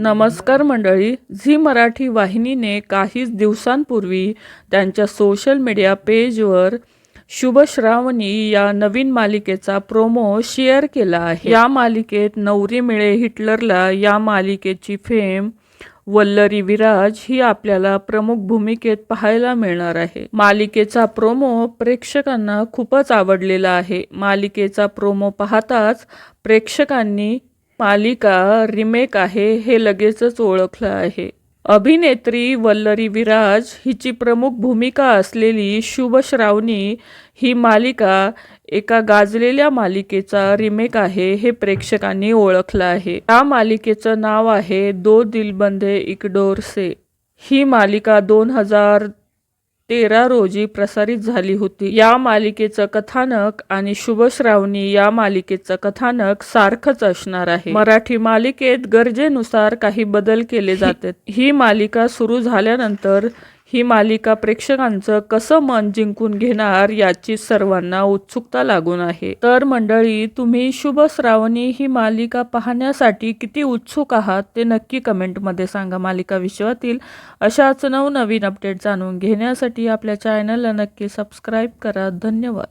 नमस्कार मंडळी झी मराठी वाहिनीने काहीच दिवसांपूर्वी त्यांच्या सोशल मीडिया पेजवर शुभ श्रावणी या नवीन मालिकेचा प्रोमो शेअर केला आहे. या मालिकेत नवरी मिळे हिटलरला या मालिकेची फेम वल्लरी विराज ही आपल्याला प्रमुख भूमिकेत पाहायला मिळणार आहे. मालिकेचा प्रोमो प्रेक्षकांना खूपच आवडलेला आहे. मालिकेचा प्रोमो पाहताच प्रेक्षकांनी मालिका रिमेक आहे हे लगेचच ओळखलं आहे. अभिनेत्री वल्लरी विराज हिची प्रमुख भूमिका असलेली शुभ श्रावणी ही मालिका एका गाजलेल्या मालिकेचा रिमेक आहे हे प्रेक्षकांनी ओळखलं आहे. या मालिकेचं नाव आहे दो दिलबंदे इकडोर से. ही मालिका दोन हजार तेरा रोजी प्रसारित झाली होती. या मालिकेचं कथानक आणि शुभश्रावणी या मालिकेचं कथानक सारखंच असणार आहे. मराठी मालिकेत गरजेनुसार काही बदल केले जातात. ही मालिका सुरू झाल्यानंतर ही मालिका प्रेक्षकांचं कसं मन जिंकून घेणार याची सर्वांना उत्सुकता लागून आहे. तर मंडळी तुम्ही शुभ श्रावणी ही मालिका पाहण्यासाठी किती उत्सुक आहात ते नक्की कमेंटमध्ये सांगा. मालिका विश्वातील अशाच नवनवीन अपडेट जाणून घेण्यासाठी आपल्या चॅनलला नक्की सबस्क्राईब करा. धन्यवाद.